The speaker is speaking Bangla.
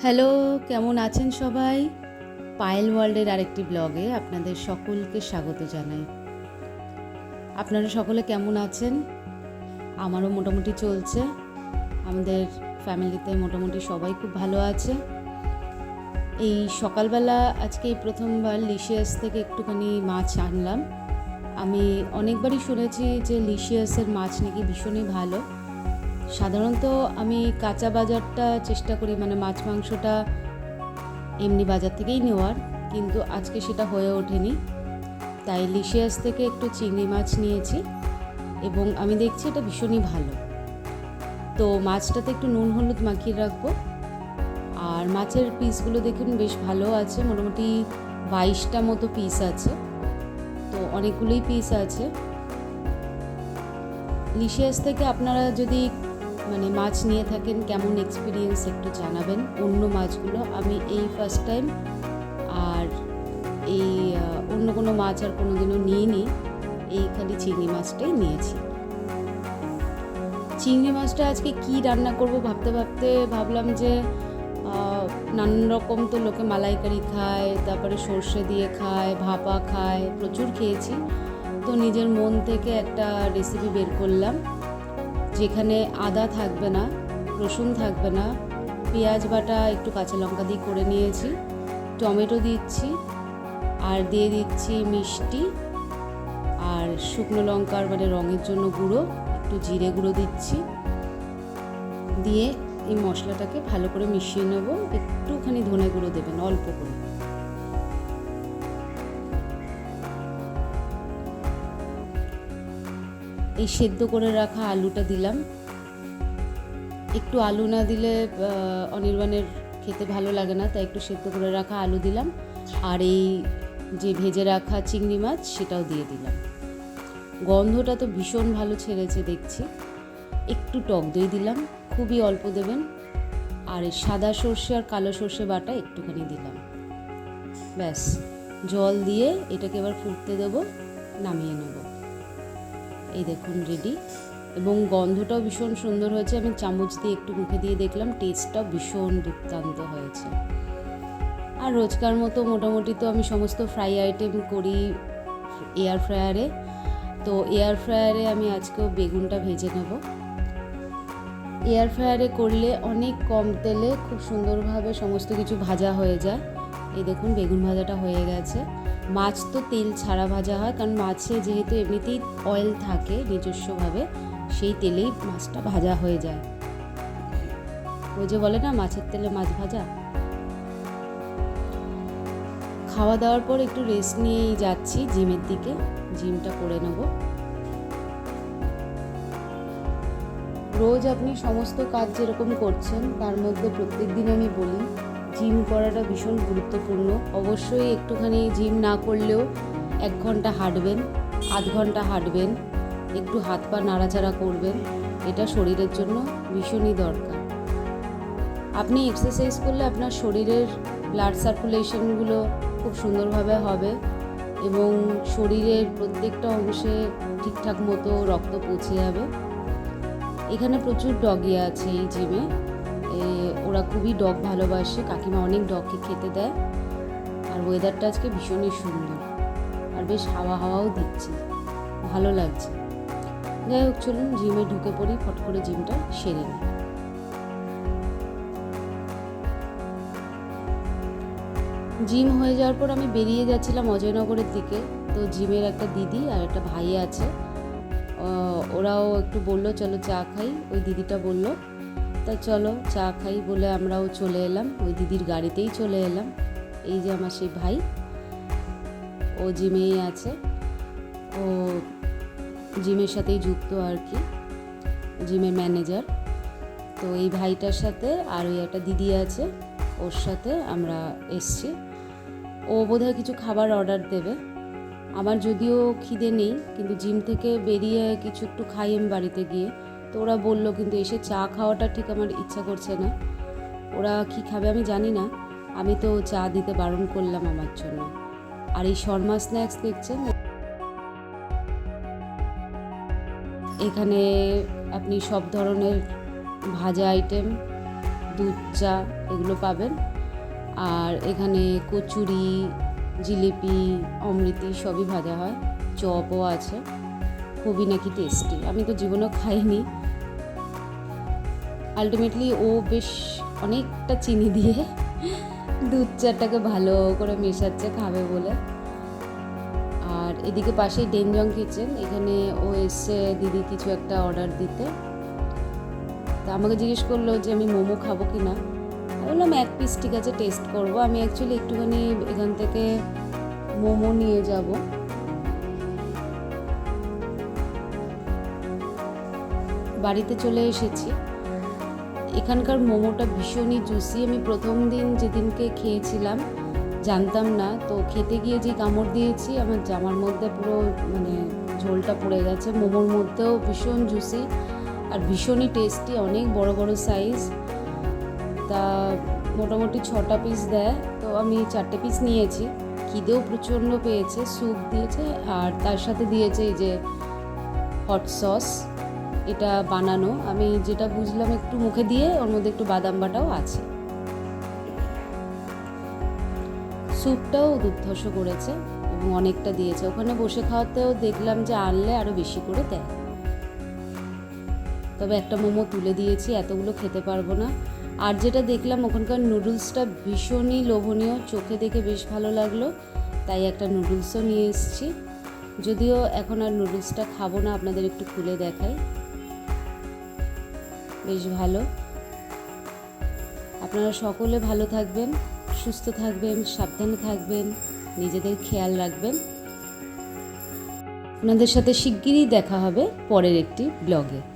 হ্যালো, কেমন আছেন সবাই? পায়েল ওয়ার্ল্ডের আরেকটি ব্লগে আপনাদের সকলকে স্বাগত জানাই। আপনারা সকলে কেমন আছেন? আমারও মোটামুটি চলছে। আমাদের ফ্যামিলিতে মোটামুটি সবাই খুব ভালো আছে। এই সকালবেলা আজকে প্রথমবার লিশিয়াস থেকে একটুখানি মাছ আনলাম। আমি অনেকবারই শুনেছি যে লিশিয়াসের মাছ নাকি ভীষণই ভালো। সাধারণত আমি কাঁচা বাজারটা চেষ্টা করি মানে মাছ মাংসটা এমনি বাজার থেকেই নেওয়ার, কিন্তু আজকে সেটা হয়ে ওঠেনি। তাই লিশিয়াস থেকে একটু চিংড়ি মাছ নিয়েছি এবং আমি দেখছি এটা ভীষণই ভালো। তো মাছটাতে একটু নুন হলুদ মাখিয়ে রাখব। আর মাছের পিসগুলো দেখুন বেশ ভালো আছে, মোটামুটি বাইশটা মতো পিস আছে। তো অনেকগুলোই পিস আছে। লিশিয়াস থেকে আপনারা যদি মানে মাছ নিয়ে থাকেন, কেমন এক্সপিরিয়েন্স একটু জানাবেন। অন্য মাছগুলো আমি এই ফার্স্ট টাইম আর এই অন্য কোনো মাছ আর কোনো দিনও নিইনি। এই খালি চিংড়ি মাছটাই নিয়েছি। চিংড়ি মাছটা আজকে কি রান্না করব ভাবতে ভাবতে ভাবলাম যে নানান রকম তো লোকে মালাইকারি খায়, তারপরে সর্ষে দিয়ে খায়, ভাপা খায়, প্রচুর খেয়েছি। তো নিজের মন থেকে একটা রেসিপি বের করলাম। যেখানে আদা থাকবে না, রসুন থাকবে না, পেঁয়াজ বাটা একটু কাঁচা লঙ্কা দিয়ে করে নিয়েছি, টমেটো দিচ্ছি, আর দিয়ে দিচ্ছি মিষ্টি, আর শুকনো লঙ্কার মানে রঙের জন্য গুঁড়ো, একটু জিরে গুঁড়ো দিচ্ছি। দিয়ে এই মশলাটাকে ভালো করে মিশিয়ে নেব, একটুখানি ধনে গুঁড়ো দেবেন, অল্প করে। এই সেদ্ধ করে রাখা আলুটা দিলাম। একটু আলু না দিলে অনির্বাণের খেতে ভালো লাগে না, তাই একটু সেদ্ধ করে রাখা আলু দিলাম। আর এই যে ভেজে রাখা চিংড়ি মাছ, সেটাও দিয়ে দিলাম। গন্ধটা তো ভীষণ ভালো ছেড়েছে দেখছি। একটু টক দই দিলাম, খুবই অল্প দেবেন। আর এই সাদা সর্ষে আর কালো সর্ষে বাটা একটুখানি দিলাম। ব্যাস, জল দিয়ে এটাকে এবার ফুটতে দেবো, নামিয়ে নেব। এই দেখুন রেডি এবং গন্ধটাও ভীষণ সুন্দর হয়েছে। আমি চামচ দিয়ে একটু মুখে দিয়ে দেখলাম টেস্টটাও ভীষণ দুর্দান্ত হয়েছে। আর রোজকার মতো মোটামুটি তো আমি সমস্ত ফ্রাই আইটেম করি এয়ার ফ্রায়ারে তো এয়ার ফ্রায়ারে আমি আজকেও বেগুনটা ভেজে নেব। এয়ার ফ্রায়ারে করলে অনেক কম তেলে খুব সুন্দরভাবে সমস্ত কিছু ভাজা হয়ে যায়। এই দেখুন, বেগুন ভাজাটা হয়ে গেছে। মাছ তো তেল ছাড়া ভাজা হয়, কারণ মাছে যেহেতু এমনিতেই অয়েল থাকে নিজস্বভাবে, সেই তেলেই মাছটা ভাজা হয়ে যায়। ওই যে বলে না, মাছের তেলে মাছ ভাজা? খাওয়া দাওয়ার পর একটু রেস্ট নিয়েই যাচ্ছি জিমের দিকে, জিমটা করে নেব। রোজ আপনি সমস্ত কাজ যেরকম করছেন, তার মধ্যে প্রত্যেক দিন আমি বলি জিম করাটা ভীষণ গুরুত্বপূর্ণ। অবশ্যই একটুখানি জিম না করলেও এক ঘণ্টা হাঁটবেন, আধ ঘণ্টা হাঁটবেন, একটু হাত পা নাড়াচাড়া করবেন, এটা শরীরের জন্য ভীষণই দরকার। আপনি এক্সারসাইজ করলে আপনার শরীরের ব্লাড সার্কুলেশনগুলো খুব সুন্দরভাবে হবে এবং শরীরের প্রত্যেকটা অংশে ঠিকঠাক মতো রক্ত পৌঁছে যাবে। এখানে প্রচুর ডগি আছে এই জিমে ওরা খুবই ডগ ভালোবাসে, কাকিমা অনেক ডগকে খেতে দেয়। আর ওয়েদারটা আজকে ভীষণই সুন্দর। আর বেশ হাওয়া হাওয়াও দিচ্ছে। ভালো লাগছে। যাই হোক, চলুন জিমে ঢুকে পড়ি, ফট করে জিমটা সেরে নিই। জিম হয়ে যাওয়ার পর আমি বেরিয়ে যাচ্ছিলাম অজয়নগরের দিকে। তো জিমের একটা দিদি আর একটা ভাই আছে। ওরাও একটু বলল, চলো চা খাই। ওই দিদিটা বলল তা চলো চা খাই বলে আমরাও চলে এলাম। ওই দিদির গাড়িতেই চলে এলাম। এই যে আমার সেই ভাই, ও জিমেই আছে। ও জিমের সাথেই যুক্ত আর কি, জিমের ম্যানেজার। তো এই ভাইটার সাথে আর ওই একটা দিদি আছে, ওর সাথে আমরা এসছি। ও বোধহয় কিছু খাবার অর্ডার দেবে। আমার যদিও খিদে নেই, কিন্তু জিম থেকে বেরিয়ে কিছু একটু খাই আমি বাড়িতে গিয়ে। তো ওরা বলল কিন্তু এসে চা খাওয়াটা ঠিক আমার ইচ্ছা করছে না। ওরা কি খাবে আমি জানি না। আমি তো চা দিতে বারণ করলাম আমার জন্য। আর এই শর্মা স্ন্যাক্স দেখছেন? এখানে আপনি সব ধরনের ভাজা আইটেম, দুধ চা এগুলো পাবেন। আর এখানে কচুরি, জিলিপি, অমৃতি সবই ভাজা হয়। চপও আছে। খুবই নাকি টেস্টি। আমি তো জীবনেও খাইনি। আলটিমেটলি ও বেশ অনেকটা চিনি দিয়ে দুধ চাটাকে ভালো করে মেশাচ্ছে, খাবে বলে। আর এদিকে পাশেই ডেনজং কিচেন এখানে ও এসছে দিদি কিছু একটা অর্ডার দিতে। তা আমাকে জিজ্ঞেস করল যে, আমি মোমো খাব কি না? বললাম, এক পিস ঠিক আছে টেস্ট করব। আমি অ্যাকচুয়ালি একটুখানি এখান থেকে মোমো নিয়ে যাব। বাড়িতে চলে এসেছি। এখানকার মোমোটা ভীষণই জুসি আমি প্রথম দিন যেদিনকে খেয়েছিলাম, জানতাম না। তো খেতে গিয়ে যে কামড় দিয়েছি, আমার জামার মধ্যে পুরো মানে ঝোলটা পড়ে গেছে। মোমোর মধ্যেও ভীষণ জুসি আর ভীষণই টেস্টি অনেক বড় বড় সাইজ তা মোটামুটি ছটা পিস দেয়। তো আমি চারটে পিস নিয়েছি। খিদেও প্রচণ্ড পেয়েছে স্যুপ দিয়েছে আর তার সাথে দিয়েছে এই যে হট সস এটা বানানো। আমি যেটা বুঝলাম একটু মুখে দিয়ে, ওর মধ্যে একটু বাদাম বাটাও আছে। স্যুপটাও দুর্ধর্ষ করেছে এবং অনেকটা দিয়েছে। ওখানে বসে খাওয়াতেও দেখলাম যে আনলে আরও বেশি করে দেয়। তবে একটা মোমো তুলে দিয়েছি, এতগুলো খেতে পারব না। আর যেটা দেখলাম, ওখানকার নুডলসটা ভীষণই লোভনীয়, চোখে দেখে বেশ ভালো লাগল। তাই একটা নুডলসও নিয়ে এসেছি। যদিও এখন আর নুডলসটা খাব না, আপনাদের একটু খুলে দেখাই। বেশ ভালো। আপনারা সকলে ভালো থাকবেন, সুস্থ থাকবেন, সাবধানে থাকবেন, নিজেদের খেয়াল রাখবেন। আপনাদের সাথে শিগগিরই দেখা হবে পরের একটি ব্লগে।